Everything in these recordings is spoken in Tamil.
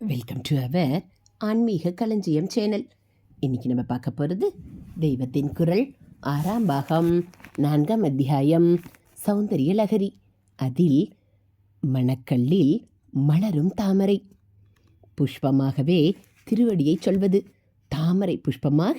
வெல்கம் டு அவர் ஆன்மீக களஞ்சியம் சேனல் இன்னைக்கு நம்ம பார்க்க போகிறது தெய்வத்தின் குரல் ஆறாம் பாகம் நான்காம் அத்தியாயம் சௌந்தரிய லகரி அதில் மணக்கல்லில் மலரும் தாமரை. புஷ்பமாகவே திருவடியை சொல்வது. தாமரை புஷ்பமாக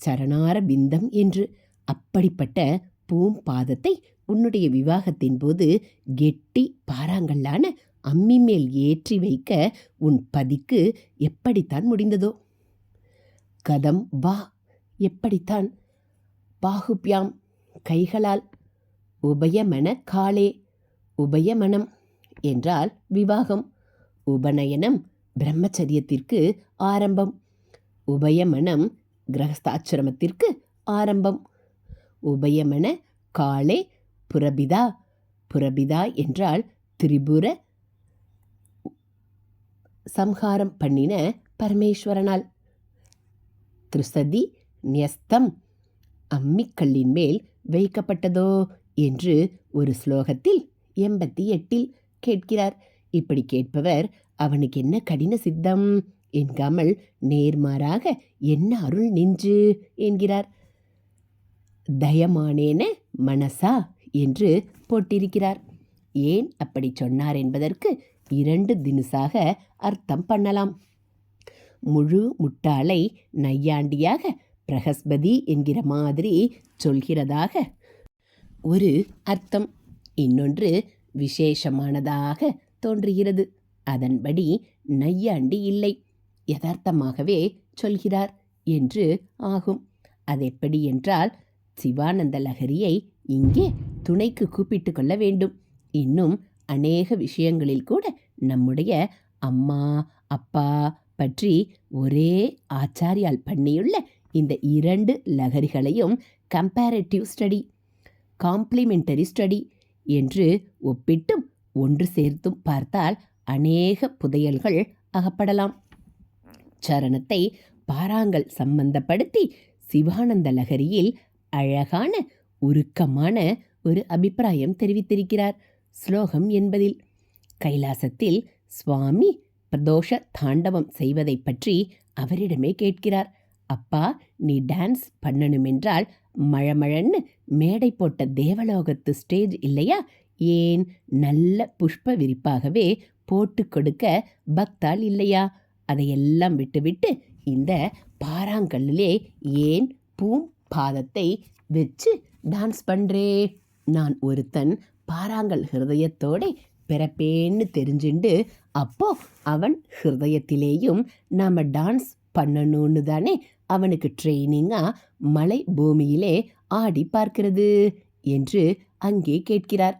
சரணார பிந்தம் என்று. அப்படிப்பட்ட பூம் பாதத்தை உன்னுடைய விவாகத்தின் போது கெட்டி பாறாங்கல்லான அம்மி மேல் ஏற்றி வைக்க உன் பதிக்கு எப்படித்தான் முடிந்ததோ? கதம் வா. எப்படித்தான்? பாகுப்யாம் கைகளால். உபயமன காலே. உபயமனம் என்றால் விவாகம். உபநயனம் பிரம்மச்சரியத்திற்கு ஆரம்பம். உபயமனம் கிரகஸ்தாச்சிரமத்திற்கு ஆரம்பம். உபயமன காலே புரபிதா. புரபிதா என்றால் திரிபுர சம்ஹாரம் பண்ணின பரமேஸ்வரனால். திருசதி நியஸ்தம் அம்மிக்கல்லின் மேல் வைக்கப்பட்டதோ என்று ஒரு ஸ்லோகத்தில் எண்பத்தி எட்டில் கேட்கிறார். இப்படி கேட்பவர் அவனுக்கு என்ன கடின சித்தம்? என்காமல் நேர்மாறாக என்ன அருள் நின்று? என்கிறார். தயமானேன மனசா? என்று போட்டிருக்கிறார். ஏன் அப்படி சொன்னார் என்பதற்கு இரண்டு தினுசாக அர்த்தம் பண்ணலாம். முழு முட்டாளை நையாண்டியாக பிரகஸ்பதி என்கிற மாதிரி சொல்கிறதாக ஒரு அர்த்தம். இன்னொன்று விசேஷமானதாக தோன்றுகிறது. அதன்படி நையாண்டி இல்லை. யதார்த்தமாகவே சொல்கிறார் என்று ஆகும். அதெப்படி என்றால் சிவானந்த லகரியை இங்கே துணைக்கு கூப்பிட்டு கொள்ள வேண்டும். இன்னும் அநேக விஷயங்களில் கூட நம்முடைய அம்மா அப்பா பற்றி ஒரே ஆச்சாரியால் பண்ணியுள்ள இந்த இரண்டு லகரிகளையும் கம்பேரட்டிவ் ஸ்டடி காம்ப்ளிமெண்டரி ஸ்டடி என்று ஒப்பிட்டும் ஒன்று சேர்த்தும் பார்த்தால் அநேக புதையல்கள் அகப்படலாம். சரணத்தை பாராங்கல் சம்பந்தப்படுத்தி சிவானந்த லகரியில் அழகான உருக்கமான ஒரு அபிப்பிராயம் தெரிவித்திருக்கிறார். ஸ்லோகம் என்பதில். கைலாசத்தில் சுவாமி பிரதோஷ தாண்டவம் செய்வதை பற்றி அவரிடமே கேட்கிறார். அப்பா நீ டான்ஸ் பண்ணணுமென்றால் மழமழன்னு மேடை போட்ட தேவலோகத்து ஸ்டேஜ் இல்லையா? ஏன்? நல்ல புஷ்ப விரிப்பாகவே போட்டு கொடுக்க பக்தால் இல்லையா? அதையெல்லாம் விட்டுவிட்டு இந்த பாறாங்கல்லிலே ஏன் பூம் பாதத்தை வச்சு டான்ஸ் பண்ணுறே நான் ஒருத்தன் பாறாங்கல் ஹிருதயத்தோட பிறப்பேன்னு தெரிஞ்சுண்டு அப்போ அவன் ஹிருதயத்திலேயும் நாம் டான்ஸ் பண்ணணும்னு தானே அவனுக்கு ட்ரெயினிங்காக மலை பூமியிலே ஆடி பார்க்கிறது என்று அங்கே கேட்கிறார்.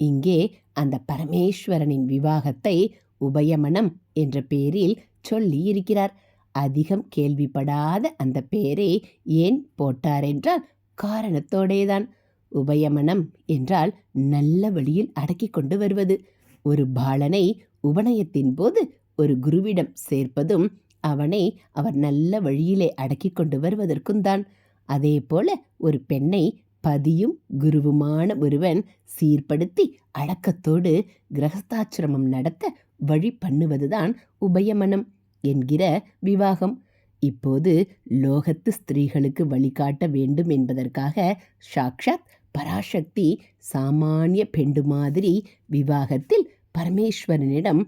இங்கே அந்த பரமேஸ்வரனின் விவாகத்தை உபயமனம் என்ற பேரில் சொல்லி இருக்கிறார் அதிகம் கேள்விப்படாத அந்த பேரை ஏன் போட்டாரென்றால் காரணத்தோடேதான். உபயமனம் என்றால் நல்ல வழியில் அடக்கி கொண்டு வருவது. ஒரு பாலனை உபநயத்தின் போது ஒரு குருவிடம் சேர்ப்பதும் அவனை அவர் நல்ல வழியிலே அடக்கி கொண்டு வருவதற்கும் தான். அதே போல ஒரு பெண்ணை பதியும் குருவுமான ஒருவன் சீர்படுத்தி அடக்கத்தோடு கிரகஸ்தாச்சிரமம் நடத்த வழி பண்ணுவதுதான் உபயமனம் என்கிற விவாகம். இப்போது லோகத்து ஸ்திரீகளுக்கு வழிகாட்ட வேண்டும் என்பதற்காக சாக்ஷாத் பராசக்தி சாமானிய பெண்டு மாதிரி விவாகத்தில் பரமேஸ்வரனிடம்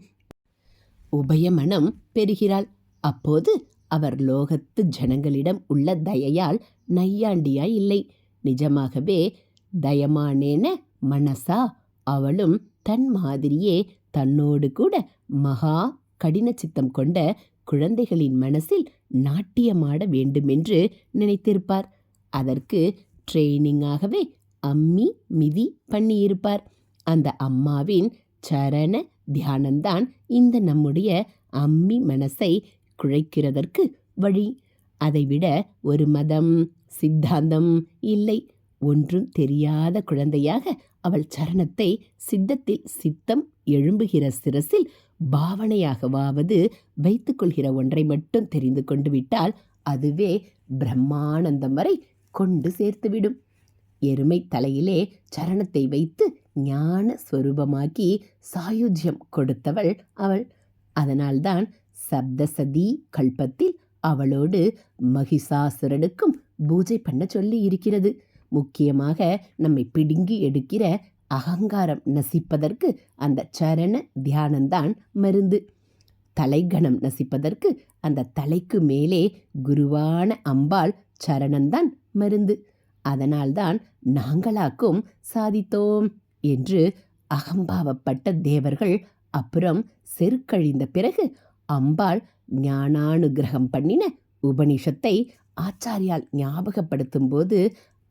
உபயமனம் பெறுகிறாள். அப்போது அவர் லோகத்து ஜனங்களிடம் உள்ள தயையால் நையாண்டியாய் இல்லை. நிஜமாகவே தயமானேன மனசா? அவளும் தன் மாதிரியே தன்னோடு கூட மகா கடின சித்தம் கொண்ட குழந்தைகளின் மனசில் நாட்டியமாட வேண்டுமென்று நினைத்திருப்பார். அதற்கு ட்ரெயினிங்காகவே அம்மி மிதி பண்ணியிருப்பார். அந்த அம்மாவின் சரண தியானம்தான் இந்த நம்முடைய அம்மி மனசை குழைக்கிறதற்கு வழி. அதைவிட ஒரு மதம் சித்தாந்தம் இல்லை. ஒன்றும் தெரியாத குழந்தையாக அவள் சரணத்தை சித்தத்தில் சித்தம் எழும்புகிற சிரசில் பாவனையாகவாவது வைத்துக்கொள்கிற ஒன்றை மட்டும் தெரிந்து கொண்டு விட்டால் அதுவே பிரம்மானந்தம் வரை கொண்டு சேர்த்துவிடும். எருமை தலையிலே சரணத்தை வைத்து ஞான ஸ்வரூபமாக்கி சாயுஜ்யம் கொடுத்தவள் அவள். அதனால்தான் சப்தசதி கல்பத்தில் அவளோடு மகிஷாசுரனுக்கும் பூஜை பண்ண சொல்லி இருக்கிறது. முக்கியமாக நம்மை பிடுங்கி எடுக்கிற அகங்காரம் நசிப்பதற்கு அந்த சரண தியானம்தான் மருந்து. தலைகணம் நசிப்பதற்கு அந்த தலைக்கு மேலே குருவான அம்பாள் சரணம்தான் மருந்து. அதனால்தான் நாங்களாக்கும் சாதித்தோம் என்று அகம்பாவப்பட்ட தேவர்கள் அப்புறம் செருக்கழிந்த பிறகு அம்பாள் ஞானானுகிரகம் பண்ணின உபனிஷத்தை ஆச்சாரியால் ஞாபகப்படுத்தும் போது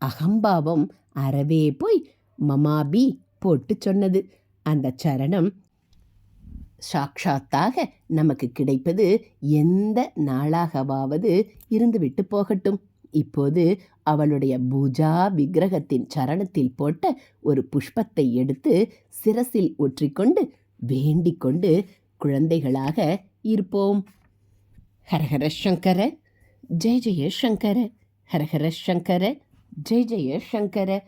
அகம்பாவம் அறவே போய் மமாபி போட்டு சொன்னது. அந்த சரணம் சாக்ஷாத்தாக நமக்கு கிடைப்பது எந்த நாளாகவாவது இருந்துவிட்டு போகட்டும். இப்போது அவளுடைய பூஜா விக்கிரகத்தின் சரணத்தில் போட்ட ஒரு புஷ்பத்தை எடுத்து சிரசில் ஒற்றிக்கொண்டு வேண்டிக் கொண்டு குழந்தைகளாக இருப்போம். ஹரஹர சங்கர ஜெய ஜெய சங்கர ஹரஹர சங்கர ஜெய ஜெய சங்கர.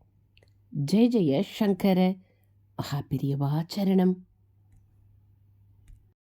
ஜெய ஜெய சங்கர மகாபிரியவா சரணம்.